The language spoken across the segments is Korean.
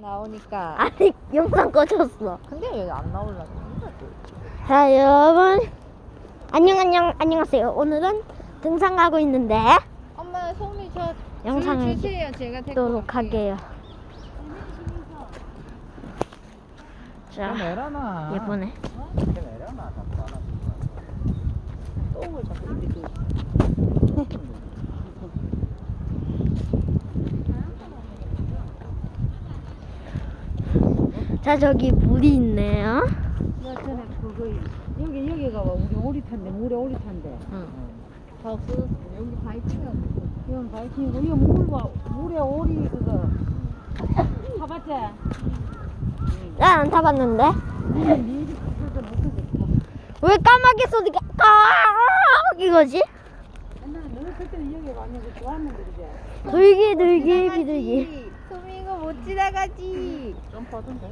나오니까. 아니 영상 꺼졌어. 근데 왜 안 나올라? 자 여러분 안녕 안녕 안녕하세요. 오늘은 등산 가고 있는데 엄마 송미 저 영상을 줄 주세요. 제가 찍도록 갈게요. 할게요. 자 내려놔. 예쁘네. 똥을 자꾸 이렇게. 자 저기 물이 있네요. 야, 전에 그거 여기 여기가 와, 우리 오리 탄데 물에 오리 탄데 응. 다 없어졌어. 여기 바이킹은 이건 바이킹이고 이거 물과 물에 오리 그거 타봤지? 타봤는데 니 그거 못하겠다 왜 까마귀 소리가 까악 이거지? 옛날에 너 그때는 여기 왔는데 좋았는데 이제 들기 들기 비들기. 지나가지. 점프하던 돼.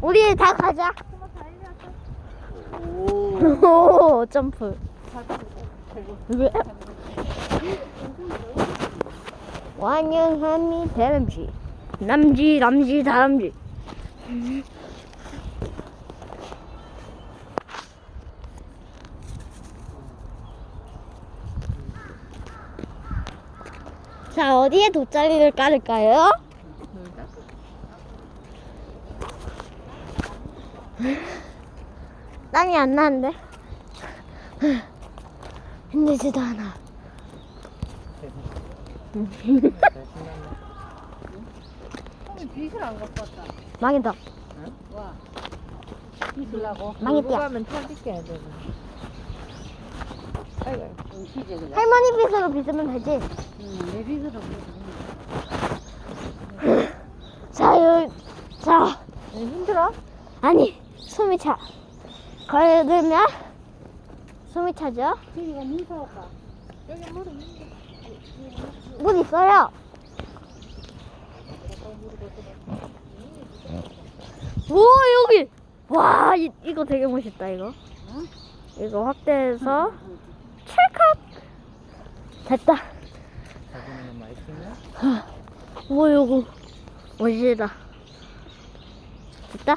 우리 다 가자. 오. 오 점프. 왜? 환영합니다 다람쥐. 남지 남지 다람쥐. 자 어디에 돗자리를 깔을까요? 땀이 안 나는데. 힘들지도 않아 빛을 안 갖고 왔다. 망했다. 와. 있으려고? 망했다. 가면 터질게 해야 되고. 아이고. 그래 할머니 빗으로 빗으면 되지 응, 내 빚으로 자, 여, 자, 힘들어? 아니, 숨이 차. 걸으면 숨이 차죠? 물 사올까? 여기 물은 있는데. 물 있어요. 오, 여기! 와, 이, 이거 되게 멋있다, 이거. 이거 확대해서, 찰칵! 됐다. 쓰냐? 오, 요거. 멋지다. 됐다.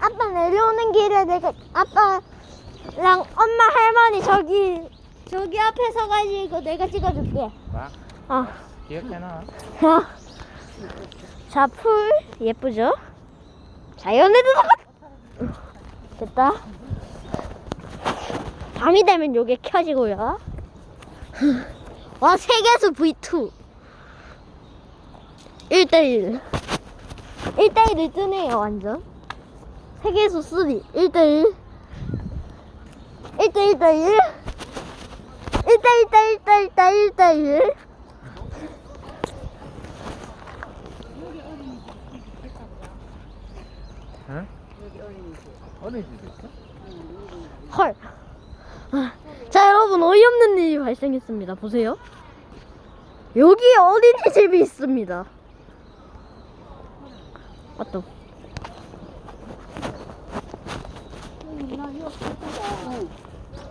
아빠 내려오는 길에 내가, 아빠랑 엄마, 할머니 저기, 저기 앞에 서가지고 내가 찍어줄게. 봐. 어. 기억해놔. 자, 자, 풀 예쁘죠? 자연에 들어가. 됐다. 밤이 되면 요게 켜지고요. 와, 세계수 V2. 1대1. 1대1을 뜨네요, 완전. 세계수 3. 1대1. 1대1대1. 1대1대1대1대1대1. 응? 어린이집도 있어? 헐. 아, 자, 여러분, 어이없는 일이 발생했습니다. 보세요. 여기 어린이집이 있습니다. 맞다.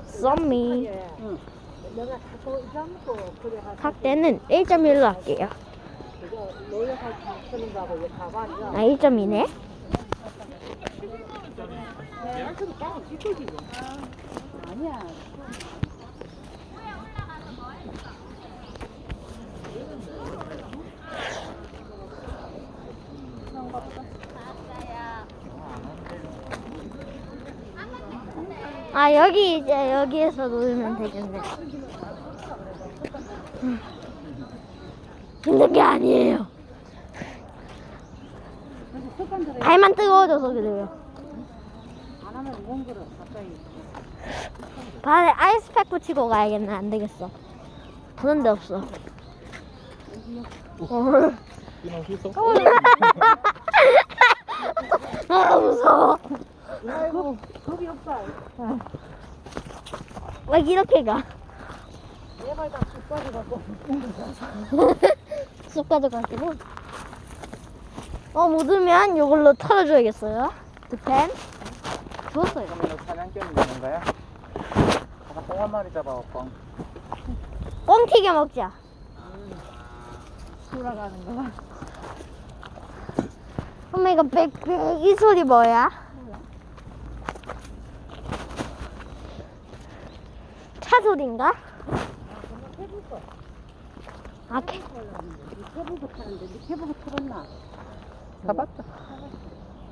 썸미. 학대는 1.1로 할게요. 아, 1.2네. 아니야 아, 여기 이제 여기에서 놓으면 되겠네. 음. 힘든 게 아니에요. 발만 뜨거워져서 그래요. 안 하면 원 그릇 가까이 발에 아이스팩 붙이고 가야겠네. 안 되겠어. 그런 데 없어. 어. 휘소. 아, 무서워. 아이고 겁이 없다 왜 이렇게 가? 내발 다 쑥 빠져갖고 쑥 가져가기로. 어, 묻으면 이걸로 털어줘야겠어요. 드펜. 주웠어요. 그 러면 사냥견이 있는 거야? 아까 뽕한 마리 잡아와 뽕. 뻥 튀겨 먹자. 돌아가는 거 봐. 엄마 이거 빽빽 이 소리 뭐야? 차 소리인가? 아, 캐, 타는데.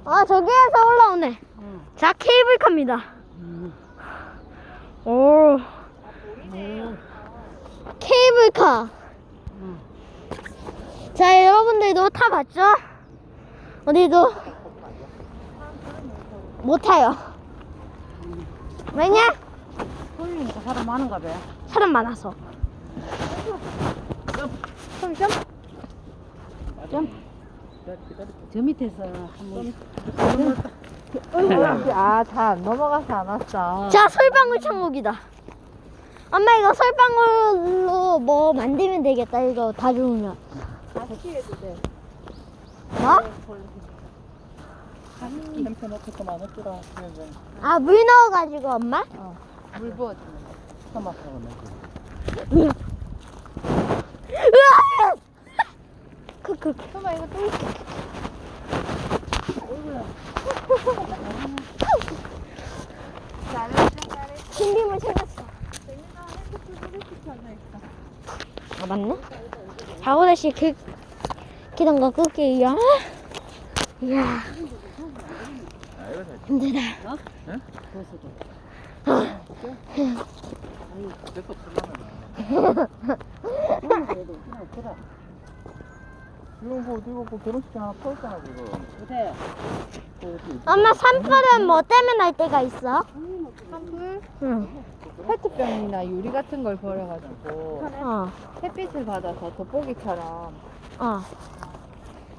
아 저기에서 올라오네. 응. 자 케이블카입니다. 응. 오 케이블카. 응. 자 여러분들도 타봤죠? 어디도 못 타요. 왜냐? 토요일이니까 사람 많은가 봐. 사람 많아서. 좀 좀. 좀. 저 밑에서 한번 아, 다 넘어가서 안 왔어. 자 솔방울 천국이다. 엄마 이거 솔방울로 뭐 만들면 되겠다 이거 다 주우면. 다시 해도 돼. 뭐? 냄새 넣고 좀 안 했더라. 아 물 넣어가지고 엄마? 물 부어주는 거. 토마토는 넣고. 으아! 크크. 소마 이거 또 있어. 켜져 있어. 아 맞네. 자고다시 그 기던 거 끄기 이야. 아, 힘들다. 벗 이거 뭐, 이거 뭐 결혼식 하나 터졌잖아, 지금. 그래. 엄마 산불은 뭐 때문에 날 때가 있어? 산불? 응. 페트병이나 유리 같은 걸 버려가지고 어. 햇빛을 받아서 돋보기처럼 어.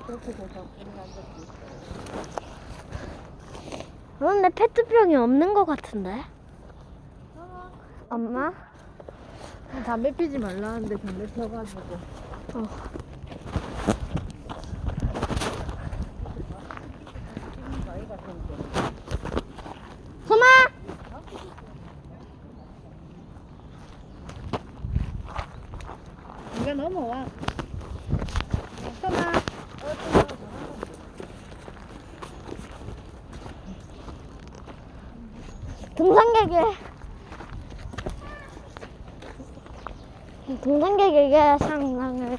그렇게 돼서 불이 난 적도 있어요. 그런데 페트병이 없는 것 같은데. 엄마? 담배 피지 말라는데 담배 펴가지고 어. 소마! 네가 넘어와 소마 등산객의 등산객에게 상상을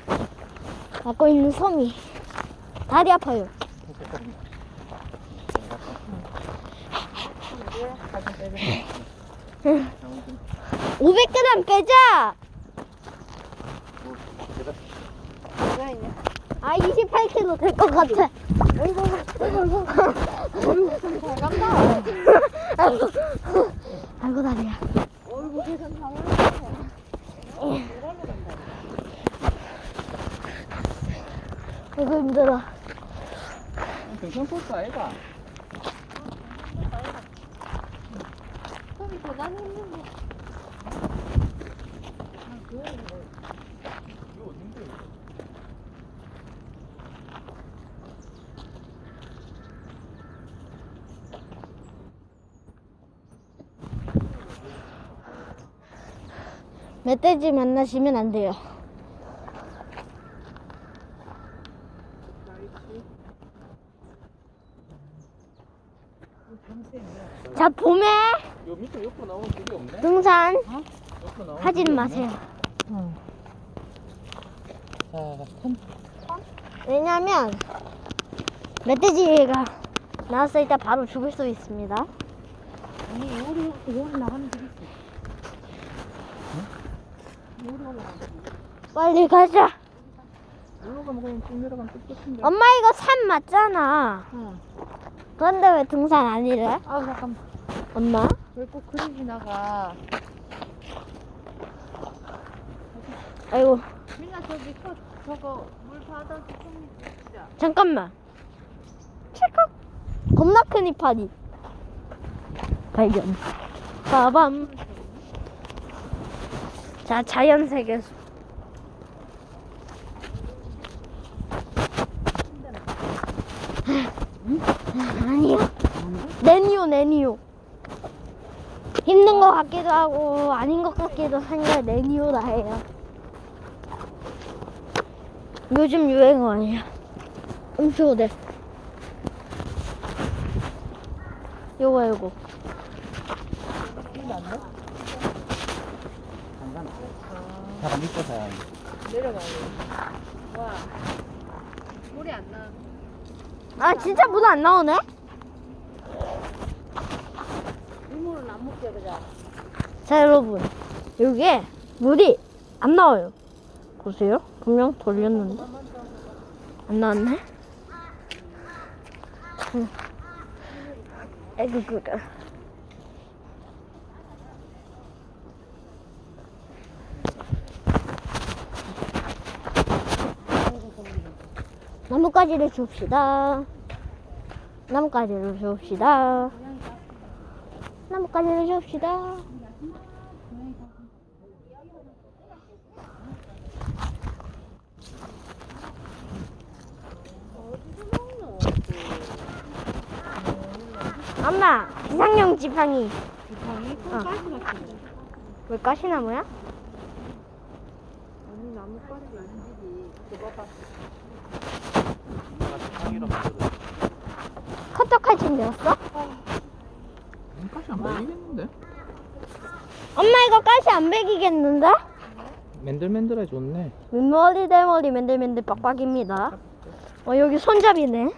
갖고 있는 소미 다리 아파요. 500g 빼자. 아 28kg 될 것 같아. 아이고, 다리야. 어이구 계산 잘하네 이고 힘들어. 등산 코스 아이가? 이거 어딘데, 이거? 멧돼지 만나시면 안 돼요. 자, 봄에 요 밑에 옆으로 나오는 그게 없네? 등산 옆으로 나오는 하지 그게 없네? 마세요. 자, 큰 왜냐면 멧돼지가 나왔을 때 바로 죽을 수 있습니다. 아니 요리 요리 나가는 길 있어. 빨리 가자. 올라가면 그냥 쭉 내려가면 끝인데. 엄마 이거 산 맞잖아. 응. 그런데 왜 등산 아니래? 아 잠깐 엄마? 왜 꼭 그리 지나가 아이고 민아 저기 저, 저거 물 받아서 소미 진짜 잠깐만. 찰칵. 겁나 큰 이파리. 발견. 빠밤. 자, 자연 세계수. 아니요. 내니오, 내니오. 힘든 것 같기도 하고, 아닌 것 같기도 한게 내니오라 해요. 요즘 유행어 아니야. 음쇼대. 요거 요거. 잠깐. 사람 있어서야. 내려가요. 와. 물이 안 나. 아 진짜 물 안 나오네? 이 물은 안 먹게 그자. 자 여러분 여기에 물이 안 나와요. 보세요. 분명 돌렸는데 안 나왔네. 응. 애기 그래. 나뭇가지를 줍시다. 나뭇가지를 줍시다. 나뭇가지를 줍시다. 엄마, 이상형 지팡이. 지팡이 어. 가시 같은데. 왜 가시나무야? 아니 나무 가시 아니지. 그거 봐. 지팡이로 만들어. 커터칼 챙겼어? 가시 안 말리겠는데? 엄마 이거 가시 안 베기겠는데? 맨들맨들해 좋네. 윗머리 대머리 맨들맨들 빡빡입니다. 어 여기 손잡이네.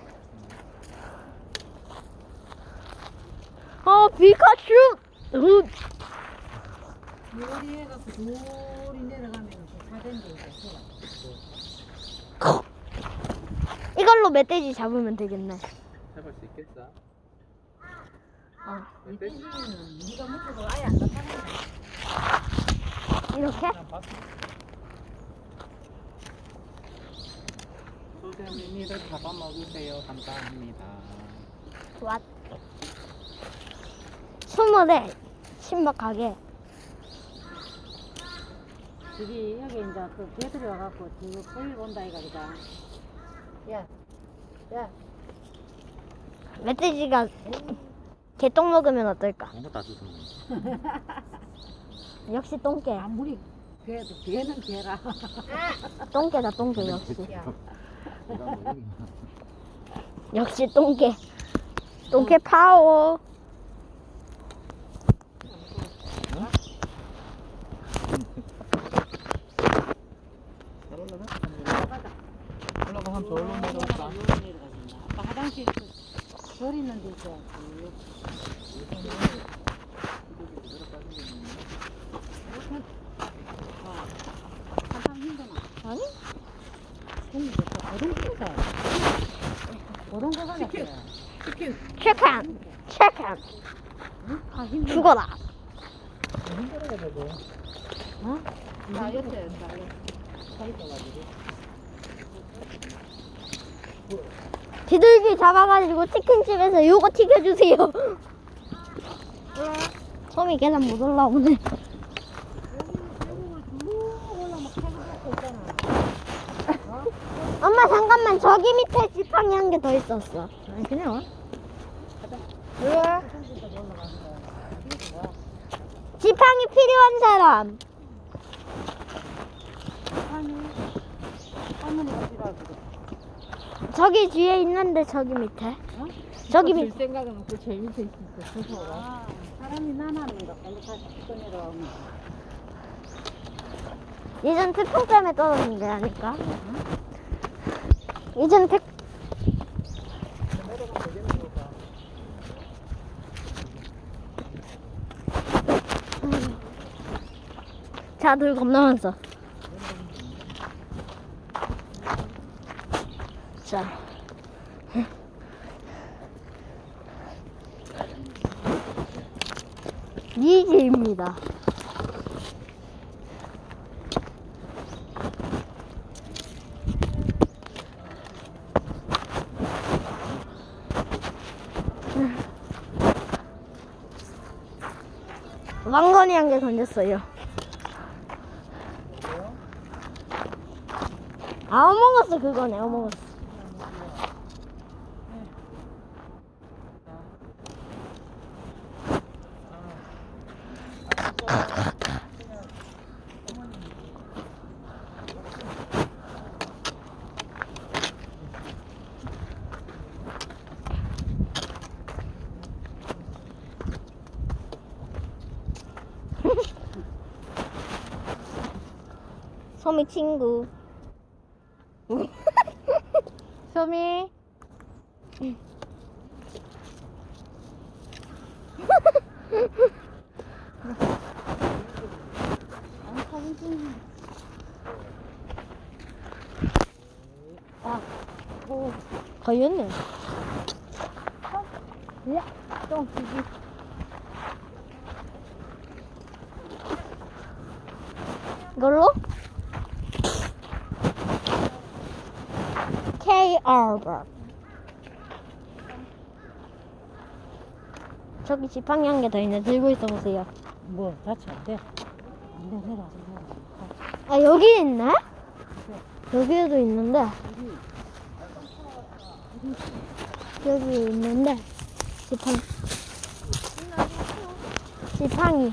어 피카츄. 으, 요리 해갖고 요리 내려가면 된대. 이걸로 멧돼지 잡으면 되겠네. 해볼 수 있겠어? 이렇게? 소세미니를 잡아먹으세요. 감사합니다. 왓. 스물에 신박하게. 저기 여기 이제 그 개들이 와갖고 지금 끌고 온다 이가 그자. 야, 야, 멧돼지가 개똥 먹으면 어떨까? 그런 거다 주는 역시 똥개. 아무리 개도 개는 개라. 똥개다 똥개 역시. 야, 거. 역시 똥개. 똥개 파워. 잘 올라가? 올라가 한 저울로 내려올까? 아빠 화장실 그 절 있는 데 있어야지. 고동 거가 났어요. 체크한. 체크한. 아 힘들어. 죽어라. 힘들어야 되고. 어? 다이어트. 서 있어가지고. 비둘기 잡아가지고 치킨집에서 요거 튀겨주세요. 소미 계단 못 올라오네. 엄마 잠깐만 저기 밑에 지팡이 한 개 더 있었어. 아니 그냥 와. 왜? 지팡이 필요한 사람. 저기 뒤에 있는데 저기 밑에. 어? 저기 들 밑. 생각은 그 제일 밑에 있어. 무서워. 아, 사람이 나나는 거 빨리 다시 꺼내려오면. 예전 태풍 때문에 떨어진 게 아닐까? 예전 태 자, 돌 많어. 자. 니즈입니다. 왕건이 한 개 던졌어요. 아, 어몽어스 그거네, 어몽어스. 소미 친구. 걸렸네. 똥 주기. 이걸로? KR. 저기 지팡이 한 개 더 있네. 들고 있어 보세요. 뭐 다치 안 돼. 안 돼, 내려, 내려. 아 여기 있네? 여기에도 있는데 여기 있는데 지팡이 지팡이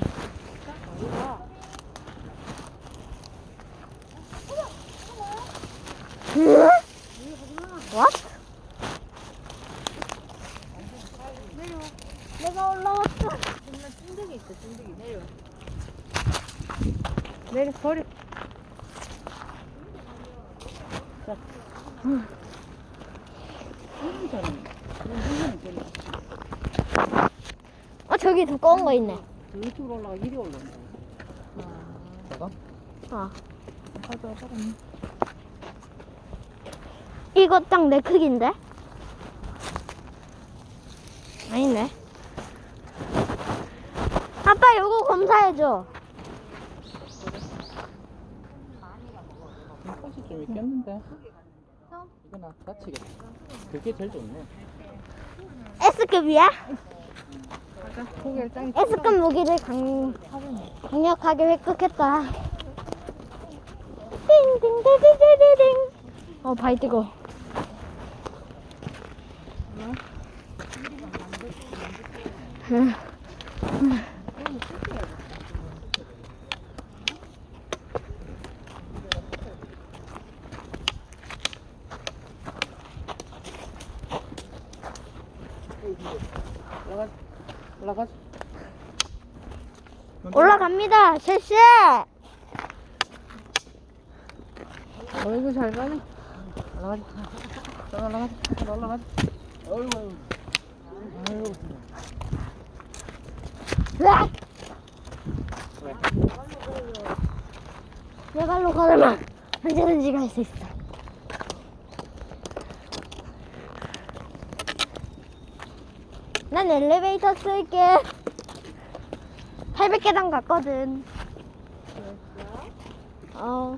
응? What? 내가 올라왔어 찐득이 있어, 찐득이. 내려. 내려, 버려. 어 저기 두꺼운 거 있네 이쪽으로 올라가, 이리 올라온다. 저거? 어. 이거 딱 내 크기인데? 아니네. 아빠 이거 검사해줘. 꽃이 좀 있겠는데? 이거 나 다치겠다. 그게 제일 좋네. S급이야? 짱 S급 무기를 강, 강력하게 획득했다. 띵띵띵띵띵띵. 어, 바이 뜨거. 올라가, 올라가지. 셋셋. 어이구, 잘 가네. 올라가지. 저 올라가지. 어이구. 아이고. 으악! 왜? 내 발로 걸으면 언제든지 갈 수 있어. 난 엘리베이터 쓸게. 800계단 갔거든. 어.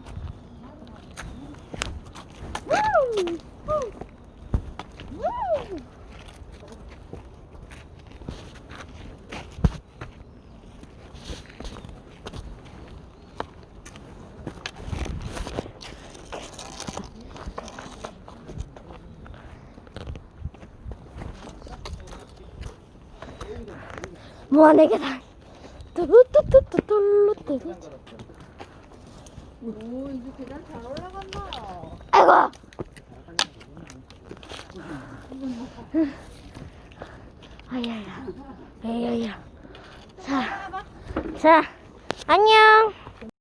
무한의 계단. 오, 이제 계단 잘 올라간다. 자.